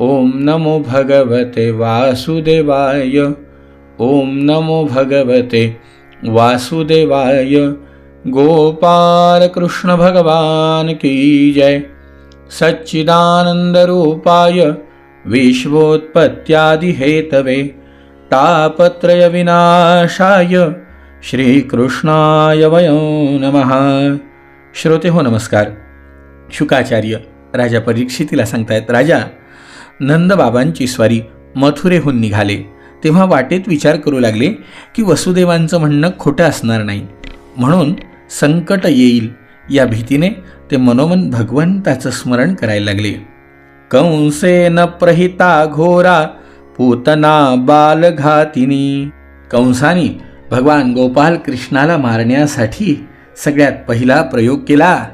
ओम नमो भगवते वासुदेवाय। ओम नमो भगवते वासुदेवाय। गोपाल कृष्ण भगवान की जय। सच्चिदानंद रूपाय विश्वोत्पत्त्यादि हेतवे तापत्रय विनाशाय श्रीकृष्णाय वयो नमः। श्रोते हो नमस्कार। शुकाचार्य राजा परीक्षितीला सांगतायत राजा नंदबाबांची स्वारी मथुरेहून निघाले. तेव्हा वाटेत विचार करू लागले की वसुदेवांचं म्हणणं खोटं असणार नाही. म्हणून संकट येईल. या भीतीने ते मनोमन भगवंताचं स्मरण करायला लागले. कंसेन प्रहिता घोरा पूतना बालघातिनी कंसानी भगवान गोपाल कृष्णाला मारण्यासाठी सगळ्यात पहिला प्रयोग केला.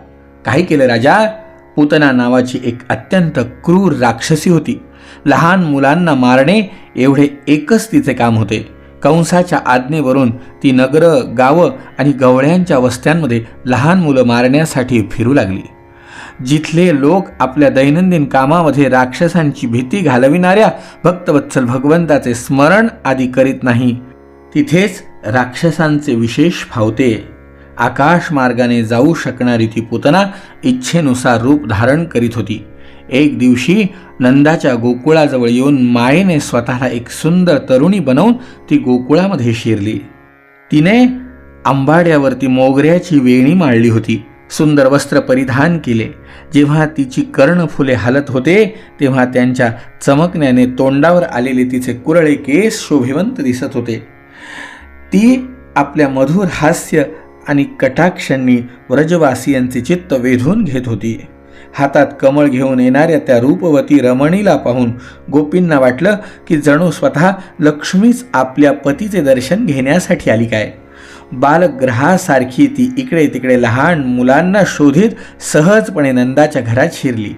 काय केलं राजा? पूतना नावाची एक अत्यंत क्रूर राक्षसी होती. लहान मुलांना मारणे एवढे एकच तिचे काम होते. कंसाच्या आज्ञेवरून ती नगरं गावं आणि गवळ्यांच्या वस्त्यांमध्ये लहान मुलं मारण्यासाठी फिरू लागली. जिथले लोक आपल्या दैनंदिन कामामध्ये राक्षसांची भीती घालविणाऱ्या भक्तवत्सल भगवंताचे स्मरण आदी करीत नाही तिथेच राक्षसांचे विशेष फावते. आकाश मार्गाने जाऊ शकणारी ती पुतना इच्छेनुसार रूप धारण करीत होती. एक दिवशी नंदाच्या गोकुळाजवळ येऊन मायेने स्वतःला एक सुंदर तरुणी बनवून ती गोकुळामध्ये शिरली. तिने आंबाड्यावरती मोगऱ्याची वेणी माळली होती. सुंदर वस्त्र परिधान केले. जेव्हा तिची कर्णफुले हलत होते तेव्हा त्यांच्या चमकण्याने तोंडावर आलेले तिचे कुरळे केस शोभिवंत दिसत होते. ती आपल्या मधुर हास्य आणि कटाक्षांनी व्रजवासियांचे चित्त वेधून घेत होती. हातात कमळ घेऊन येणाऱ्या त्या रूपवती रमणीला पाहून गोपींना वाटलं की जणू स्वतः लक्ष्मीच आपल्या पतीचे दर्शन घेण्यासाठी आली काय. बालग्रहासारखी ती इकडे तिकडे लहान मुलांना शोधित सहजपणे नंदाच्या घरात शिरली.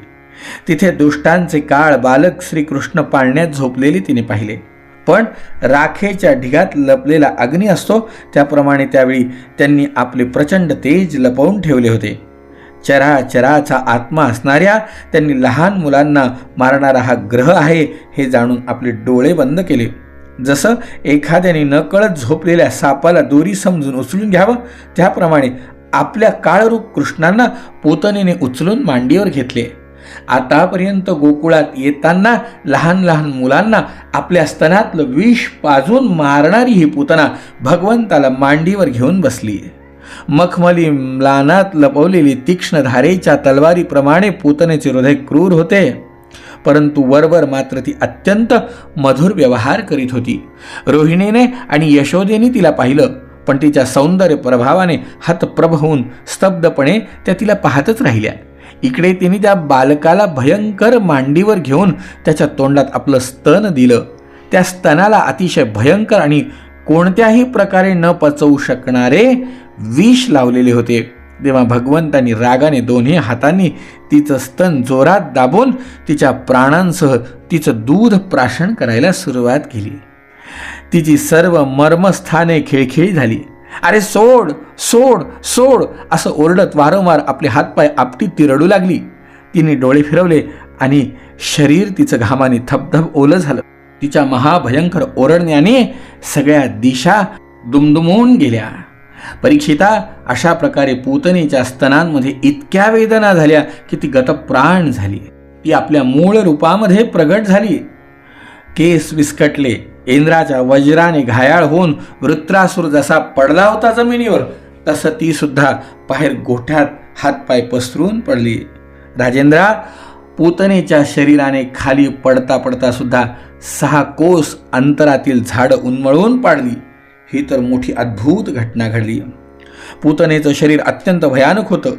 तिथे दुष्टांचे काळ बालक श्रीकृष्ण पाळण्यात झोपलेले तिने पाहिले. पण राखेच्या ढिगात लपलेला अग्नी असतो. त्याप्रमाणे त्यावेळी त्यांनी आपले प्रचंड तेज लपवून ठेवले होते. चराचराचा आत्मा असणाऱ्या त्यांनी लहान मुलांना मारणारा हा ग्रह आहे हे जाणून आपले डोळे बंद केले. जसं एखाद्याने नकळत झोपलेल्या सापाला दोरी समजून उचलून घ्यावं त्याप्रमाणे आपल्या काळरूप कृष्णांना पोतनेने उचलून मांडीवर घेतले. आतापर्यंत गोकुळात येताना लहान लहान मुलांना आपल्या स्तनातलं विष पाजून मारणारी ही पुतना भगवंताला मांडीवर घेऊन बसली. मखमली म्लानात लपवलेली तीक्ष्ण धारेच्या तलवारीप्रमाणे पुतनेचे हृदय क्रूर होते. परंतु वरवर मात्र ती अत्यंत मधुर व्यवहार करीत होती. रोहिणीने आणि यशोदेने तिला पाहिलं पण तिच्या सौंदर्य प्रभावाने हतप्रभ होऊन स्तब्धपणे त्या तिला पाहतच राहिल्या. इकडे तिने त्या बालकाला भयंकर मांडीवर घेऊन त्याच्या तोंडात आपलं स्तन दिलं. त्या स्तनाला अतिशय भयंकर आणि कोणत्याही प्रकारे न पचवू शकणारे विष लावलेले होते. तेव्हा भगवंतांनी रागाने दोन्ही हातांनी तिचं स्तन जोरात दाबून तिच्या प्राणांसह तिचं दूध प्राशन करायला सुरुवात केली. तिची सर्व मर्मस्थाने खिळखिळी झाली. अरे सोड सोड सोड असं ओरडत वारंवार आपले हातपाय आपटीत ती रडू लागली. तिने डोळे फिरवले आणि शरीर तिचं घामाने थपधप ओलं झालं. तिच्या महाभयंकर ओरडण्याने सगळ्या दिशा दुमदुमून गेल्या. परीक्षिता अशा प्रकारे पूतनेच्या स्तनांमध्ये इतक्या वेदना झाल्या की ती गतप्राण झाली. ती आपल्या मूळ रूपामध्ये प्रगट झाली. केस विस्कटले. इंद्राच्या वज्राने घायाळ होऊन वृत्रासूर जसा पडला होता जमिनीवर तसं ती सुद्धा बाहेर गोठ्यात हातपाय पसरून पडली. राजेंद्रा पुतनेच्या शरीराने खाली पडता पडता सुद्धा सहा कोस अंतरातील झाडं उन्मळून पाडली. ही तर मोठी अद्भुत घटना घडली. पूतनेचं शरीर अत्यंत भयानक होतं.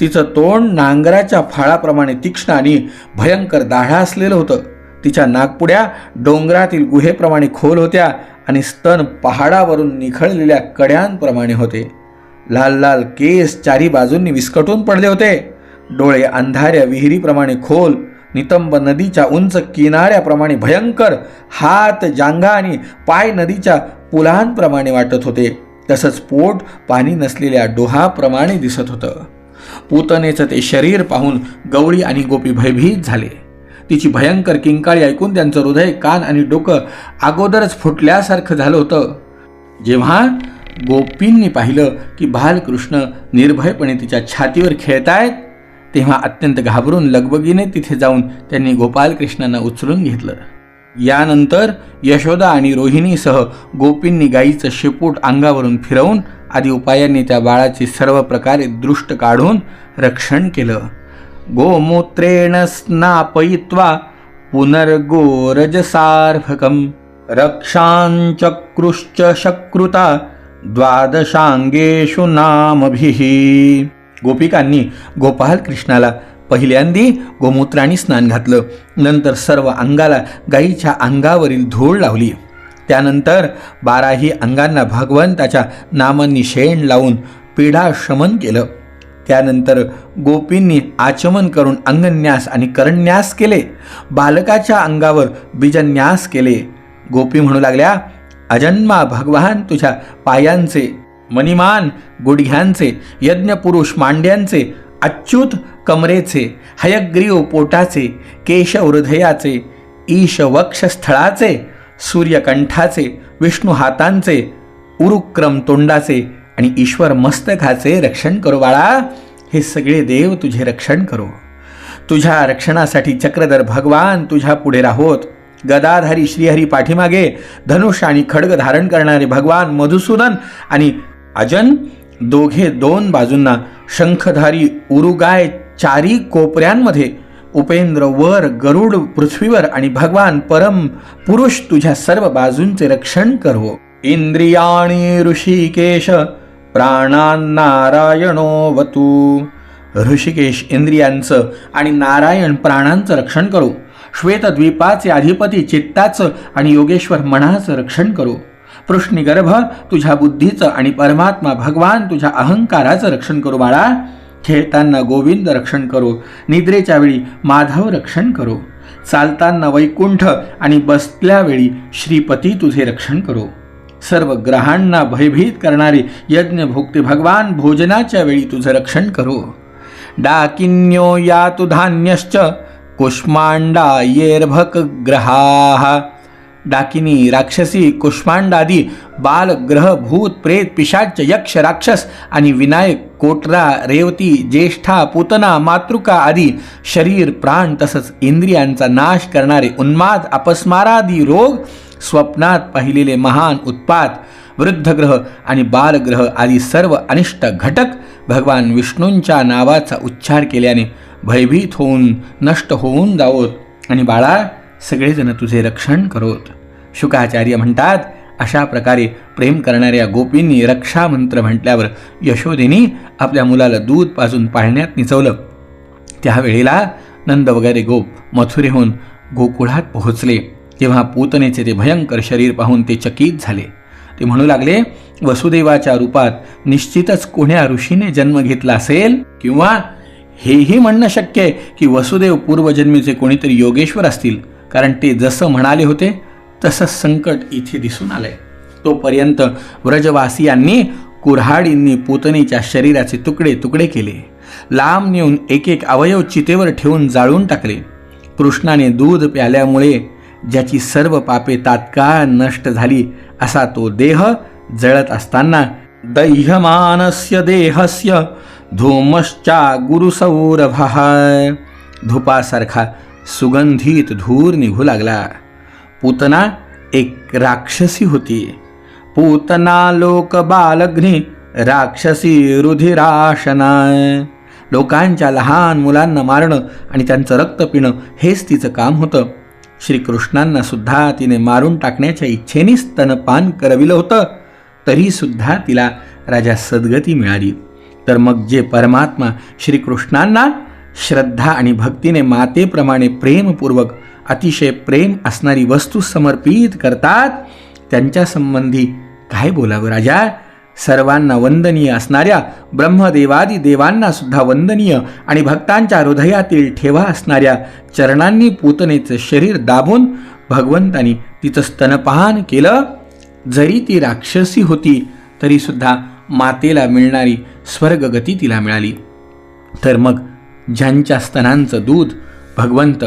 तिचं तोंड नांगराच्या फाळाप्रमाणे तीक्ष्ण आणि भयंकर दाढा असलेलं होतं. तिच्या नागपुड्या डोंगरातील गुहेप्रमाणे खोल होत्या आणि स्तन पहाडावरून निखळलेल्या कड्यांप्रमाणे होते. लाल लाल केस चारी बाजूंनी विस्कटून पडले होते. डोळे अंधाऱ्या विहिरीप्रमाणे खोल नितंब नदीच्या उंच किनाऱ्याप्रमाणे भयंकर हात जांघा आणि पाय नदीच्या पुलांप्रमाणे वाटत होते. तसंच पोट पाणी नसलेल्या डोहाप्रमाणे दिसत होतं. पुतनेचं ते शरीर पाहून गवळी आणि गोपी भयभीत झाले. तिची भयंकर किंकाळी ऐकून त्यांचं हृदय कान आणि डोकं अगोदरच फुटल्यासारखं झालं होतं. जेव्हा गोपींनी पाहिलं की बालकृष्ण निर्भयपणे तिच्या छातीवर खेळतायत तेव्हा अत्यंत घाबरून लगबगीने तिथे जाऊन त्यांनी गोपालकृष्णांना उचलून घेतलं. यानंतर यशोदा आणि रोहिणीसह गोपींनी गाईचं शेपूट अंगावरून फिरवून आदी उपायांनी त्या बाळाचे सर्व प्रकारे दृष्ट काढून रक्षण केलं. गोमूत्रेण स्नापयित्वा पुनर्गोरजसार्भकं रक्षाञ्चक्रुश्च शक्रुता द्वादशांगेषु नामभिः। गोपिकांनी गोपाल कृष्णाला पहिल्यांदी गोमूत्राने स्नान घातलं नंतर सर्व अंगाला गाईच्या अंगावरील धूळ लावली. त्यानंतर बाराही अंगांना भगवंताच्या नामांनी शेण लावून पीडा शमन केलं. त्यानंतर गोपींनी आचमन करून अंगन्यास आणि करण्यास केले. बालकाच्या अंगावर बीजन्यास केले. गोपी म्हणू लागल्या अजन्मा भगवान तुझ्या पायांचे मणिमान गुडघ्यांचे यज्ञपुरुष मांड्यांचे अच्युत कमरेचे हयग्रीव पोटाचे केश हृदयाचे ईश वक्षस्थळाचे सूर्यकंठाचे विष्णू हातांचे उरुक्रम तोंडाचे आणि ईश्वर मस्तकाचे रक्षण करो बाळा. हे सगळे देव तुझे रक्षण करो. तुझ्या रक्षणासाठी चक्रधर भगवान तुझ्या पुढे राहोत. गदाधारी श्रीहरी पाठीमागे धनुष आणि खड्ग धारण करणारे भगवान मधुसूदन आणि अजन दोघे दोन बाजूंना शंखधारी उरुगाय चारी कोपऱ्यांमध्ये उपेंद्र वर गरुड पृथ्वीवर आणि भगवान परम पुरुष तुझ्या सर्व बाजूंचे रक्षण करो. इंद्रियाणी ऋषिकेश प्राणांनारायणो वतू. ऋषिकेश इंद्रियांचं आणि नारायण प्राणांचं रक्षण करू. श्वेतद्वीपाचे अधिपती चित्ताचं आणि योगेश्वर मनाचं रक्षण करू. पृष्णीगर्भ तुझ्या बुद्धीचं आणि परमात्मा भगवान तुझ्या अहंकाराचं रक्षण करू बाळा. खेळताना गोविंद रक्षण करो. निद्रेच्या वेळी माधव रक्षण करो. चालताना वैकुंठ आणि बसल्यावेळी श्रीपती तुझे रक्षण करो. सर्व ग्रहांना भयभीत करणारे यज्ञभोक्ते भगवान भोजनाच्या वेळी तुझं रक्षण करो. डाकिन्यो या तु धान्यश्च कुष्मांडा येर्भक ग्रहा डाकिनी राक्षसी कुष्मांडादी बाल ग्रह भूत प्रेत पिशाच यक्ष राक्षस आणि विनायक कोटरा रेवती ज्येष्ठा पुतना मातृका आदी शरीर प्राण तसंच इंद्रियांचा नाश करणारे उन्माद अपस्मारादी रोग स्वप्नात पाहिलेले महान उत्पात वृद्धग्रह आणि बालग्रह आदी सर्व अनिष्ट घटक भगवान विष्णूंच्या नावाचा उच्चार केल्याने भयभीत होऊन नष्ट होऊन जावोत. आणि बाळा सगळेजण तुझे रक्षण करोत. शुकाचार्य म्हणतात अशा प्रकारे प्रेम करणाऱ्या गोपींनी रक्षा मंत्र म्हटल्यावर यशोदेनी आपल्या मुलाला दूध पाजून पाळण्यात निचवलं. त्यावेळेला नंद वगैरे गोप मथुरेहून गोकुळात पोहोचले. तेव्हा पूतनेचे ते भयंकर शरीर पाहून ते चकित झाले. ते म्हणू लागले वसुदेवाच्या रूपात निश्चितच कोण्या ऋषीने जन्म घेतला असेल किंवा हेही म्हणणं शक्य आहे की वसुदेव पूर्वजन्मीचे कोणीतरी योगेश्वर असतील. कारण ते जसं म्हणाले होते तसं संकट इथे दिसून आलंय. तोपर्यंत व्रजवासियांनी कुऱ्हाडींनी पुतणीच्या शरीराचे तुकडे तुकडे केले. लांब नेऊन एक एक अवयव चितेवर ठेवून जाळून टाकले. कृष्णाने दूध प्याल्यामुळे ज्याची सर्व पापे तात्काळ नष्ट झाली असा तो देह जळत असताना दह्यमानस्य देहस्य धूमश्चा गुरुसौरभ धुपासारखा सुगंधित धूर निघू लागला. पूतना एक राक्षसी होती. पूतना लोक बालग्नी राक्षसी रुधिराशना. लोकांच्या लहान मुलांना मारणं आणि त्यांचं रक्त पिणं हेच तिचं काम होतं. श्रीकृष्णांना सुद्धा तिने मारून टाकण्याच्या इच्छेने स्तनपान करविलं होतं तरीसुद्धा तिला राजा सद्गती मिळाली. तर मग जे परमात्मा श्रीकृष्णांना श्रद्धा आणि भक्तीने मातेप्रमाणे प्रेमपूर्वक अतिशय प्रेम असणारी वस्तू समर्पित करतात त्यांच्या संबंधी काय बोलावं राजा? सर्वांना वंदनीय असणाऱ्या ब्रह्मदेवादी देवांना सुद्धा वंदनीय आणि भक्तांच्या हृदयातील ठेवा असणाऱ्या चरणांनी पूतनेचं शरीर दाबून भगवंतानी तिचं स्तनपान केलं. जरी ती राक्षसी होती तरी सुद्धा मातेला मिळणारी स्वर्गगती तिला मिळाली. तर मग ज्यांच्या स्तनांचं दूध भगवंत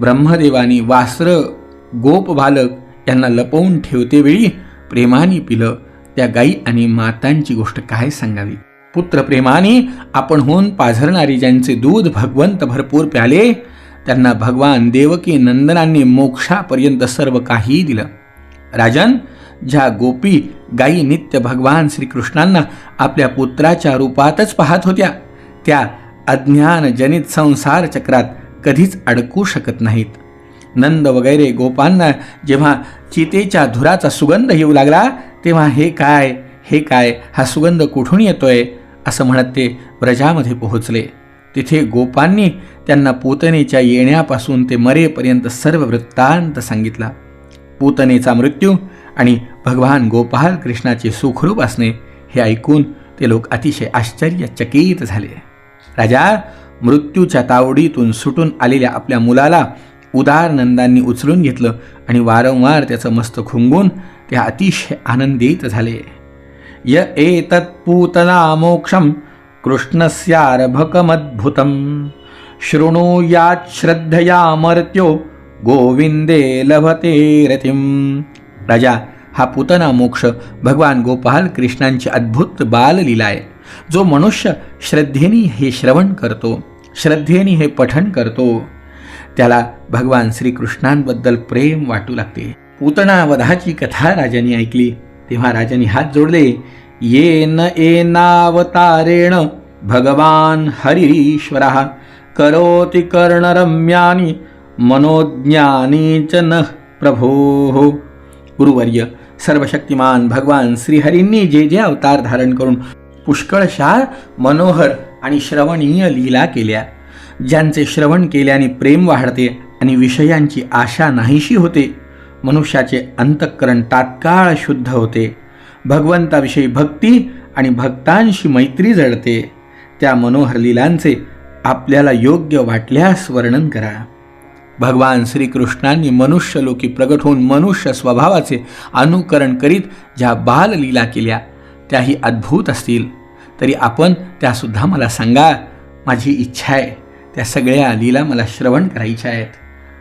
ब्रह्मदेवानी वासर गोप बालक यांना लपवून ठेवते वेळी प्रेमाने पिलं त्या गाई आणि मातांची गोष्ट काय सांगावी? पुत्रप्रेमाने आपण होऊन पाझरणारी ज्यांचे दूध भगवंत भरपूर प्याले त्यांना भगवान देवकी नंदनांनी मोक्षापर्यंत सर्व काही दिलं. राजन ज्या गोपी गायी नित्य भगवान श्रीकृष्णांना आपल्या पुत्राच्या रूपातच पाहत होत्या त्या अज्ञानजनित संसार चक्रात कधीच अडकू शकत नाहीत. नंद वगैरे गोपांना जेव्हा चितेच्या धुराचा सुगंध येऊ लागला तेव्हा हे काय हे काय हा सुगंध कुठून येतोय? असं म्हणत ते व्रजामध्ये पोहोचले. तिथे गोपांनी त्यांना पूतनेच्या येण्यापासून ते मरेपर्यंत सर्व वृत्तांत सांगितला. पूतनेचा मृत्यू आणि भगवान गोपाल कृष्णाचे सुखरूप असणे हे ऐकून ते लोक अतिशय आश्चर्यचकित झाले. राजा मृत्यूच्या तावडीतून सुटून आलेल्या आपल्या मुलाला उदार नंदांनी उचलून घेतलं आणि वारंवार त्याचं मस्त खुंगून ते अतिशय आनंदित झाले. य एतत्पूतना मोक्षम कृष्णस्यारभकमद्भुतं शृणुयात् श्रद्धया मर्त्यो गोविंदे लभते रतिम। राजा हा पुतना मोक्ष भगवान गोपाल कृष्णांची अद्भुत बाललीला आहे. जो मनुष्य श्रद्धेने हे श्रवण करतो श्रद्धेने हे पठण करतो त्याला भगवान श्रीकृष्णांबद्दल प्रेम वाटू लागते. पुतणावधाची कथा राजाने ऐकली. तेव्हा राजाने हात जोडले. येन एनावतारेण भगवान हरीश्वर. करोति कर्णरम्यानी मनोज्ञानी च न प्रभो. गुरुवर्य सर्वशक्तिमान भगवान श्रीहरींनी जे जे अवतार धारण करून पुष्कळशा मनोहर आणि श्रवणीय लीला केल्या. ज्यांचे श्रवण केल्याने प्रेम वाढते आणि विषयांची आशा नाहीशी होते मनुष्याचे अंतःकरण तात्काळ शुद्ध होते. भगवंताविषयी भक्ती आणि भक्तांशी मैत्री जळते. त्या मनोहर लीलांचे आपल्याला योग्य वाटल्यास वर्णन करा. भगवान श्रीकृष्णांनी मनुष्यलोकी प्रगट होऊन मनुष्य स्वभावाचे अनुकरण करीत ज्या बाललीला केल्या त्याही अद्भुत असतील. तरी आपण त्यासुद्धा मला सांगा माझी इच्छा आहे त्या सगळ्या लीला मला श्रवण करायच्या आहेत.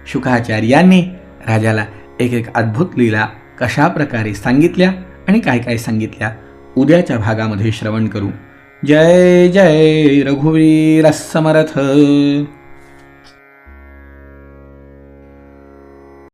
शुकाचार्यांनी राजाला एक एक अद्भुत लीला कशा प्रकारे सांगितल्या आणि काय काय सांगितल्या उद्याच्या भागामध्ये श्रवण करू. जय जय रघुवीर समर्थ!